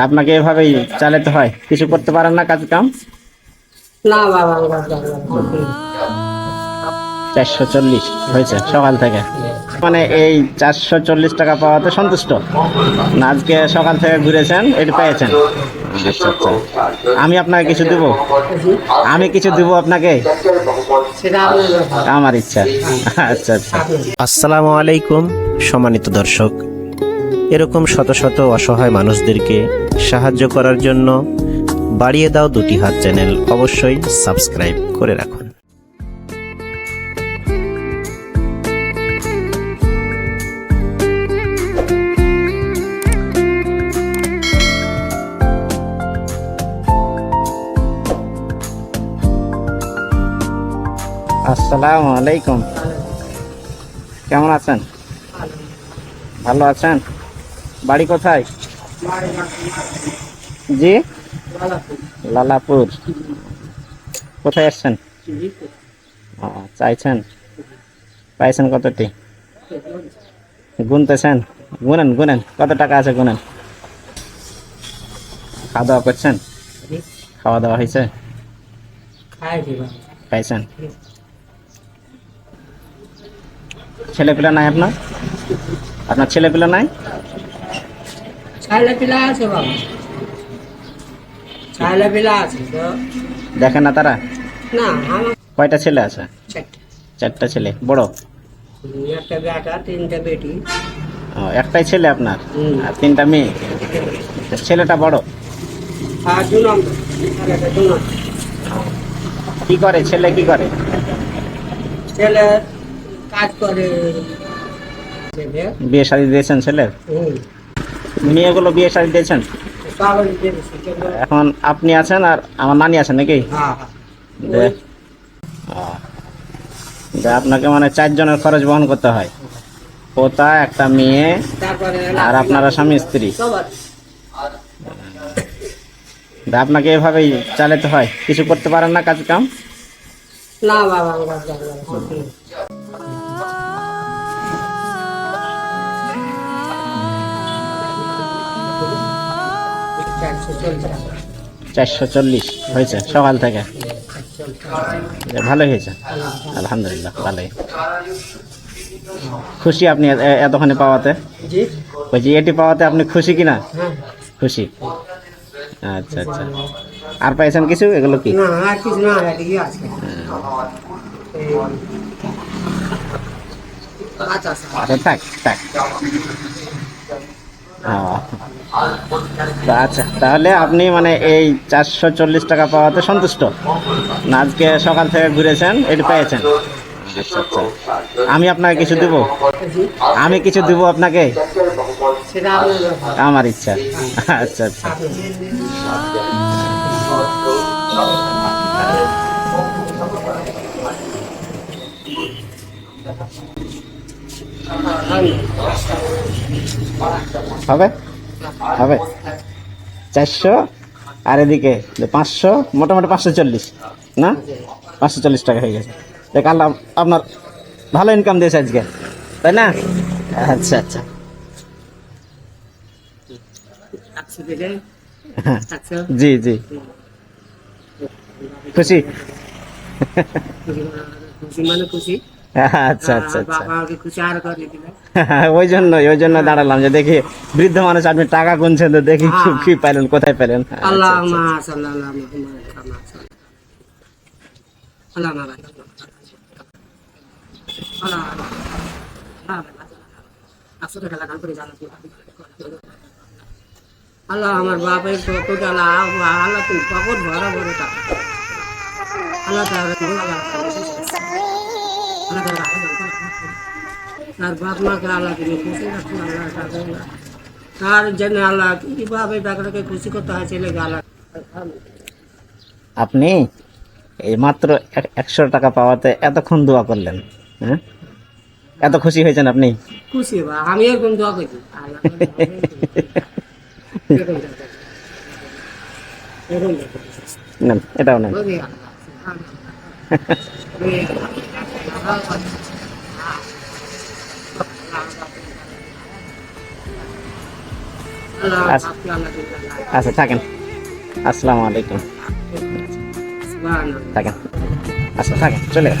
আপনাকে এভাবেই চালাতে হয়? কিছু করতে পারেন না কাজ কাম না বাবা। চারশো চল্লিশ হয়েছে সকাল থেকে। মানে এই চারশো চল্লিশ টাকা পাওয়াতে সন্তুষ্ট? না আজকে সকাল থেকে ঘুরেছেন এটা পেয়েছেন। আচ্ছা আচ্ছা। আমি আপনাকে কিছু দেবো? আমি কিছু দেবো আপনাকে। আমার ইচ্ছা। আচ্ছা আচ্ছা। আসসালামু আলাইকুম সম্মানিত দর্শক। এরকম শত শত অসহায় মানুষদেরকে সাহায্য করার জন্য বাড়িয়ে দাও দুটি হাত চ্যানেল অবশ্যই সাবস্ক্রাইব করে রাখুন। আসসালামু আলাইকুম। কেমন আছেন? ভালো আছেন? বাড়ি কোথায়? জি? লালাপুর। কোথায় আসছেন? চাইছেন। পাইছেন কতটি? গুনতেছেন। গুনেন গুনেন। কত টাকা আছে গুনেন? খাওয়া দাওয়া করছেন? খাওয়া দাওয়া হয়েছে। খাইছেন ছেলেপিলা নাই আপনার? আপনার ছেলেপিলা নাই? ছাইলা পিলা আছে বাবা। ছাইলা পিলা আছে তো। দেখেন না তারা? না আমার কয়টা ছেলে আছে? চারটা। ছেলে বড়? একটা বেটা তিনটা বেটি। ও, একটাই ছেলে আপনার? আর তিনটা মেয়ে? ছেলেটা বড়? আর দু নম্বর। কি করে ছেলে কি করে? ছেলে কাজ করে। বিয়ে শাদি দিয়েছেন ছেলের? মেয়েগুলো বিয়ে শাদি দিয়েছেন? এখন আপনি আছেন আর আমার নানি আছেন নাকি? হ্যাঁ হ্যাঁ। যে আপনাকে মানে চারজনের খরচ বহন করতে হয়। পোতা একটা মেয়ে আর আপনারা স্বামী স্ত্রী। আপনাকে এভাবেই চালাতে হয়। কিছু করতে পারেন না কাজ কাম না বাবা চারশো চল্লিশ হয়েছে সকাল থেকে। ভালোই হয়েছে। আলহামদুলিল্লাহ ভালোই। খুশি আপনি এ- এ- এতখানি পাওয়াতে? বলছি এটি পাওয়াতে আপনি খুশি কিনা? হ্যাঁ। খুশি। আচ্ছা আচ্ছা। আর পাইছেন কিছু? এগুলো কি? আচ্ছা থাক থাক। আচ্ছা তাহলে আপনি মানে এই চারশো চল্লিশ টাকা পাওয়াতে সন্তুষ্ট? না, আজকে সকাল থেকে ঘুরেছেন, এটি পেয়েছেন। আচ্ছা আচ্ছা। আমি আপনাকে কিছু দেবো? আমি কিছু দেবো আপনাকে। আমার ইচ্ছা। আচ্ছা আচ্ছা। হবে? হবে। চারশো আর এদিকে পাঁচশো মোটামুটি পাঁচশো চল্লিশ না? পাঁচশো চল্লিশ টাকা হয়ে গেছে। দেখ আল্লাহ আপনার ভালো ইনকাম দিয়েছে আজকে তাই না? আচ্ছা আচ্ছা। একশো জি জি। খুশি? খুশি মানে খুশি? আচ্ছা আচ্ছা আচ্ছা। করে দিলে ওই জন্যই ওই জন্য দাঁড়ালাম যে দেখি বৃদ্ধ মানুষ আপনি টাকা গুনছেন তো দেখি কি হ্যাঁ। পাইলেন কোথায় পেলেন আচ্ছা, আল্লাহ আচ্ছা। আমার বাপের পকেট আল্লাহ তুমি পকেট ভরা ভরে আল্লাহ। তার বাপ মাকে আল্লাহ তুমি খুশি রাখুন আল্লাহ তাহলে তার জন্য আল্লাহ কীভাবে বেটাকে খুশি করতে হয় ছেলেকে আল্লাহ আপনি এই মাত্র একশো টাকা পাওয়াতে এতক্ষণ দোয়া করলেন হ্যাঁ? এত খুশি হয়েছেন আপনি? খুশি আমি এরকম দোয়া করছি এটাও আল্লাহ আচ্ছা। আপনি আল্লাহ দিন আল্লাহ আচ্ছা থাকেন আসসালামু আলাইকুম সুবহানাল্লাহ। থাকেন আচ্ছা থাকেন চলে যান।